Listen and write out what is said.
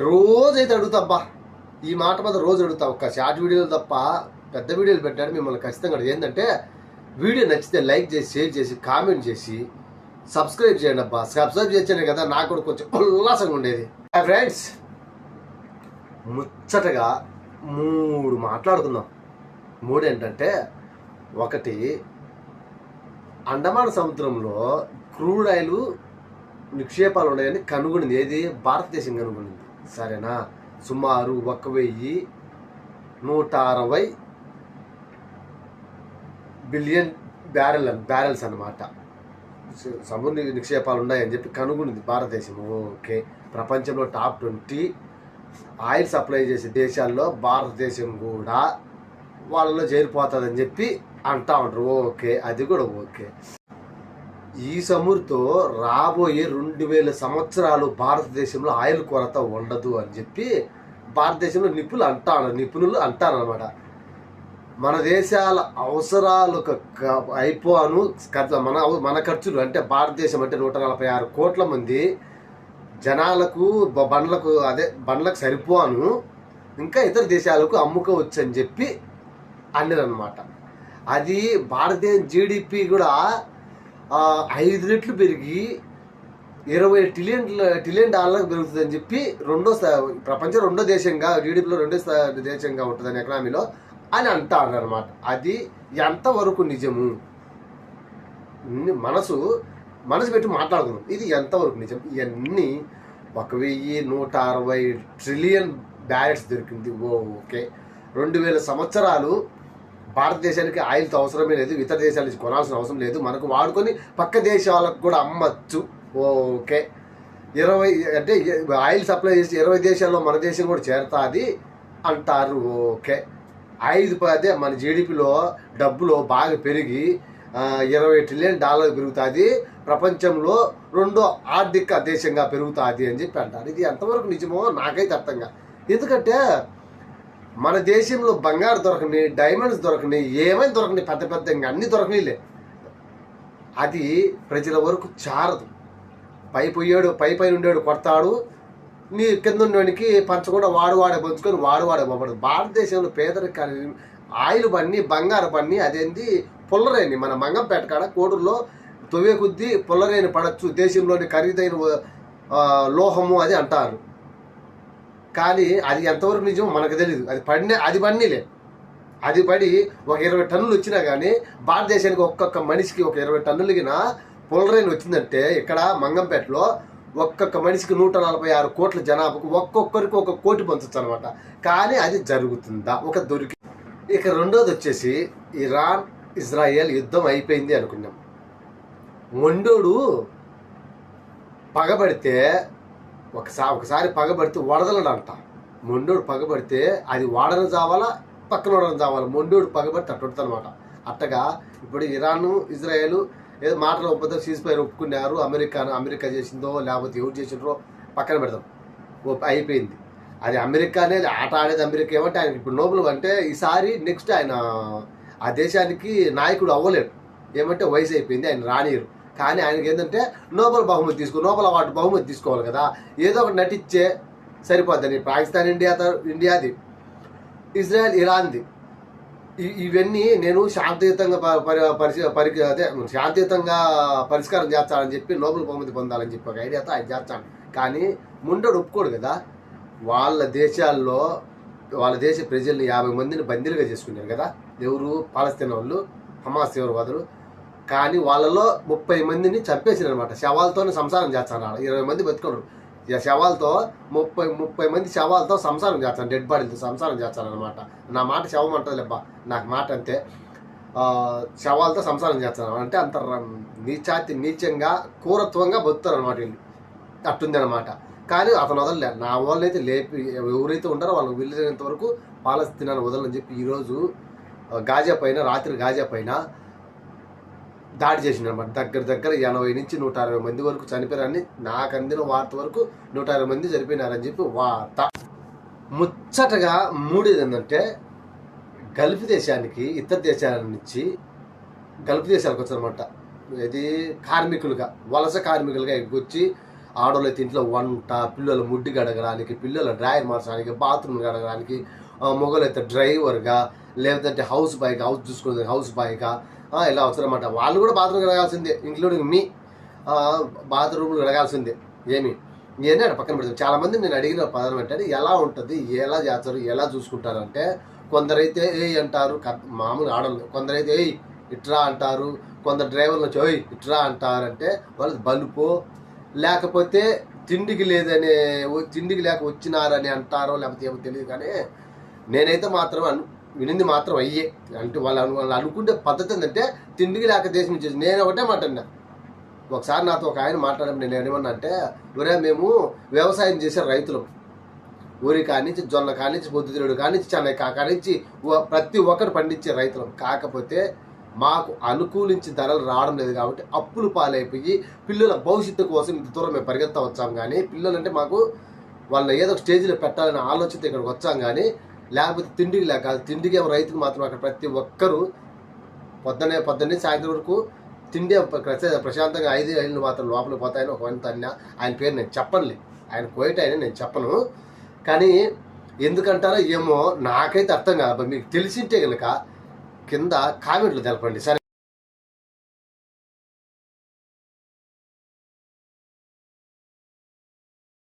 రోజైతే అడుగుతాబ్బా. ఈ మాట మీద రోజు అడుగుతా ఒక షార్ట్ వీడియోలు తప్ప పెద్ద వీడియోలు పెట్టాడు మిమ్మల్ని ఖచ్చితంగా ఏంటంటే వీడియో నచ్చితే లైక్ చేసి షేర్ చేసి కామెంట్ చేసి సబ్స్క్రైబ్ చేయండి అబ్బా. సబ్స్క్రైబ్ చేసాను కదా నాకు కూడా కొంచెం ఉల్లాసంగా ఉండేది. ఫ్రెండ్స్ ముచ్చటగా మూడు మాట్లాడుకుందాం. మూడు ఏంటంటే ఒకటి అండమాన్ సముద్రంలో క్రూడ్ ఆయిల్ నిక్షేపాలు ఉన్నాయని కనుగొనింది. ఏది? భారతదేశం కనుగొనింది. సరేనా? సుమారు ఒక వెయ్యి నూట అరవై బిలియన్ బ్యారెల్ బ్యారెల్స్ అనమాట సముద్ర నిక్షేపాలు ఉన్నాయని చెప్పి కనుగొనింది భారతదేశం. ఓకే. ప్రపంచంలో టాప్ ట్వంటీ ఆయిల్ సప్లై చేసే దేశాల్లో భారతదేశం కూడా వాళ్ళలో చేరిపోతుందని చెప్పి అంటా ఉంటారు ఓకే. అది కూడా ఓకే. ఈ సమురుతో రాబోయే రెండు వేల సంవత్సరాలు భారతదేశంలో ఆయిల్ కొరత ఉండదు అని చెప్పి భారతదేశంలో నిపుణులు అంటారు నిపుణులు అంటారనమాట మన దేశాల అవసరాలు అయిపోను మన మన ఖర్చులు అంటే భారతదేశం అంటే నూట నలభై ఆరు కోట్ల మంది జనాలకు బండ్లకు అదే బండ్లకు సరిపోను ఇంకా ఇతర దేశాలకు అమ్ముకోవచ్చు అని చెప్పి అన్నదన్నమాట అది భారతదేశం జీడిపి కూడా ఐదు రెట్లు పెరిగి ఇరవై ట్రిలియన్ ట్రిలియన్ డాలర్లకు పెరుగుతుందని చెప్పి రెండో ప్రపంచం రెండో దేశంగా జీడిపిలో రెండో దేశంగా ఉంటుందని ఎకనామీలో అని అంటారు అనమాట అది ఎంతవరకు నిజము? మనసు మనసు పెట్టి మాట్లాడుకుందాం. ఇది ఎంతవరకు నిజం? ఇవన్నీ ఒక వెయ్యి నూట అరవై ట్రిలియన్ బ్యారెట్స్ దొరికింది. ఓ ఓకే. రెండు వేల సంవత్సరాలు భారతదేశానికి ఆయిల్తో అవసరమే లేదు ఇతర దేశాల నుంచి కొనాల్సిన అవసరం లేదు. మనకు వాడుకొని పక్క దేశాలకు కూడా అమ్మచ్చు. ఓకే. ఇరవై అంటే ఆయిల్ సప్లై చేసి ఇరవై దేశాల్లో మన దేశం కూడా చేరుతుంది అంటారు. ఓకే. ఐదు ప- అదే మన జీడిపిలో డబ్బులో బాగా పెరిగి ఇరవై ట్రిలియన్ డాలర్ పెరుగుతుంది. ప్రపంచంలో రెండో ఆర్థిక దేశంగా పెరుగుతుంది అని చెప్పి అంటారు. ఇది ఎంతవరకు నిజమో నాకైతే అర్థంగా ఎందుకంటే మన దేశంలో బంగారు దొరకని డైమండ్స్ దొరకని ఏమైనా దొరకని పెద్ద పెద్ద ఇంకా అన్ని దొరకనిలే. అది ప్రజల వరకు చారదు. పై పోయాడు పై పైన ఉండేవాడు కొడతాడు. నీ కింద ఉండేవానికి పంచకుండా వాడు వాడే పంచుకొని వాడు వాడే పోబడదు. భారతదేశంలో పేదరికాన్ని ఆయిల్ బండి బంగారు బండి అదేంది? పుల్లరేని. మన మంగంపేట కాడ కోడూరులో తొవ్వే కొద్దీ పుల్లరేని పడచ్చు. దేశంలోని ఖరీదైన లోహము అది అంటారు. కానీ అది ఎంతవరకు నిజం మనకు తెలియదు అది పడిన అది పడినలే. అది పడి ఒక ఇరవై టన్నులు వచ్చినా కానీ భారతదేశానికి ఒక్కొక్క మనిషికి ఒక ఇరవై టన్నులకిన పులరైన్ వచ్చిందంటే ఇక్కడ మంగంపేటలో ఒక్కొక్క మనిషికి నూట నలభై ఆరు కోట్ల జనాభాకు ఒక్కొక్కరికి ఒక కోటి పంచచ్చు అనమాట కానీ అది జరుగుతుందా? ఒక దొరికి ఇక రెండోది వచ్చేసి ఇరాన్ ఇజ్రాయెల్ యుద్ధం అయిపోయింది అనుకున్నాం. మొండోడు పగబడితే ఒకసారి ఒకసారి పగబడితే వడదలడంట. మొండోడు పగబడితే అది వాడని చావాలా పక్కన వాడని చావాలా? మొండోడు పగబడితే అట్టుంటుంది అనమాట అట్టగా ఇప్పుడు ఇరాన్ ఇజ్రాయెల్ ఏదో మాటలు ఒప్పందం సీజ్ ఫైర్ ఒప్పుకున్నారు. అమెరికా అమెరికా చేసిందో లేకపోతే ఎవరు చేసిండ్రో పక్కన పెడదాం. ఓ అయిపోయింది. అది అమెరికా అనేది ఆట ఆడేది అమెరికా ఏమంటే ఆయన ఇప్పుడు నోబుల్ అంటే ఈసారి నెక్స్ట్ ఆయన ఆ దేశానికి నాయకుడు అవ్వలేడు. ఏమంటే వయసు అయిపోయింది ఆయన రానియరు కానీ ఆయనకి ఏంటంటే నోబెల్ బహుమతి తీసుకో నోబెల్ అవార్డు బహుమతి తీసుకోవాలి కదా. ఏదో ఒకటి నటించే సరిపోద్దని పాకిస్తాన్ ఇండియా ఇండియాది ఇజ్రాయెల్ ఇరాన్ది. ఇవన్నీ నేను శాంతియుతంగా ప- పరి పరి అదే శాంతియుతంగా పరిష్కారం చేస్తానని చెప్పి నోబెల్ బహుమతి పొందాలని చెప్పి ఒక ఐడియాతో ఆయన చేస్తాను కానీ ముండడు ఒప్పుకోడు కదా. వాళ్ళ దేశాల్లో వాళ్ళ దేశ ప్రజల్ని యాభై మందిని బందీలుగా చేసుకున్నారు కదా. ఎవరు? పాలస్తీన్ వాళ్ళు హమాస్ తీవ్రవాదులు. కానీ వాళ్ళలో ముప్పై మందిని చంపేసారు అనమాట శవాలతోనే సంసారం చేస్తాను ఆడ. ఇరవై మంది బతుకున్నారు ఇక శవాలతో ముప్పై ముప్పై మంది శవాలతో సంసారం చేస్తాను. డెడ్ బాడీలతో సంసారం చేస్తాను అనమాట నా మాట శవం అంటుంది నాకు మాట అంతే. శవాలతో సంసారం చేస్తాను. అంటే అంత నీచాతి నీచంగా క్రూరత్వంగా బతుకుతారు అనమాట వీళ్ళు. అట్టుంది అనమాట కానీ అతను వదలలే. నా వాళ్ళైతే అయితే లేపి ఎవరైతే ఉంటారో వాళ్ళకి వెళ్ళేంత వరకు పాలస్తీనాన్ని వదలని చెప్పి ఈరోజు గాజా పైన రాత్రి గాజా పైన దాడి చేసిండు దగ్గర దగ్గర ఎనభై నుంచి నూట అరవై మంది వరకు చనిపోయారని నాకు అందిన వార్త వరకు నూట అరవై మంది చనిపోయినారని చెప్పి వార్త. ముచ్చటగా మూడేది ఏంటంటే గల్ఫ్ దేశానికి ఇతర దేశాల నుంచి గల్ఫ్ దేశాలకు వచ్చారనమాట ఇది కార్మికులుగా వలస కార్మికులుగా వచ్చి ఆడవాళ్ళు ఇంట్లో వంట పిల్లల ముడ్డి గడగడానికి పిల్లల డ్రాయర్ మార్చడానికి బాత్రూమ్ గడగడానికి మొగలైతే డ్రైవర్గా లేదంటే హౌస్ బాయ్గా హౌస్ చూసుకునే హౌస్ బాయ్గా ఇలా అవసరమాట వాళ్ళు కూడా బాత్రూమ్ కడగాల్సిందే ఇంక్లూడింగ్ మీ బాత్రూమ్లు కడగాల్సిందే ఏమి? నేనే పక్కన పెడతాను చాలామంది నేను అడిగిన పదం ఏంటంటే ఎలా ఉంటుంది ఎలా చేస్తారు ఎలా చూసుకుంటారంటే కొందరైతే ఏ అంటారు మామూలు ఆడలు కొందరైతే ఏయ్ ఇట్రా అంటారు. కొందరు డ్రైవర్లు వచ్చి ఓయ్ ఇట్రా అంటారంటే వాళ్ళు బలుపు. లేకపోతే తిండికి లేదనే తిండికి లేక వచ్చినారని అంటారో లేకపోతే ఏమో తెలియదు. కానీ నేనైతే మాత్రం వినింది మాత్రం అయ్యే. అంటే వాళ్ళు అనుకునే వాళ్ళు అనుకుంటే పద్ధతి ఏంటంటే తిండికి లేక దేశం ఇచ్చేసి నేను ఒకటే మాట అన్నా ఒకసారి నాతో ఒక ఆయన మాట్లాడడం నేను ఏమన్నా అంటే ఒరే మేము వ్యవసాయం చేసే రైతులం. ఊరి కానించి జొన్న కానించి బొద్దుతిరుడు కానించి చెన్నై కా కానించి ప్రతి ఒక్కరు పండించే రైతులం. కాకపోతే మాకు అనుకూలించి ధరలు రావడం లేదు కాబట్టి అప్పులు పాలైపోయి పిల్లల భవిష్యత్తు కోసం ఇంత దూరం మేము పరిగెత్తా వచ్చాం కానీ పిల్లలంటే మాకు వాళ్ళని ఏదో ఒక స్టేజ్లో పెట్టాలనే ఆలోచనతో ఇక్కడికి వచ్చాం కానీ లేకపోతే తిండికి లేక తిండికి రైతులు మాత్రం అక్కడ ప్రతి ఒక్కరూ పొద్దునే పొద్దున్నే సాయంత్రం వరకు తిండి ప్రశాంతంగా ఐదు ఐదు మాత్రం లోపలికి పోతాయని ఒక వంత అన్న. ఆయన పేరు నేను చెప్పనులే. ఆయన కోయట ఆయన నేను చెప్పను. కానీ ఎందుకంటారో ఏమో నాకైతే అర్థం కాదు. మీకు తెలిసింటే కనుక కింద కామెంట్లు తెలపండి. సరే.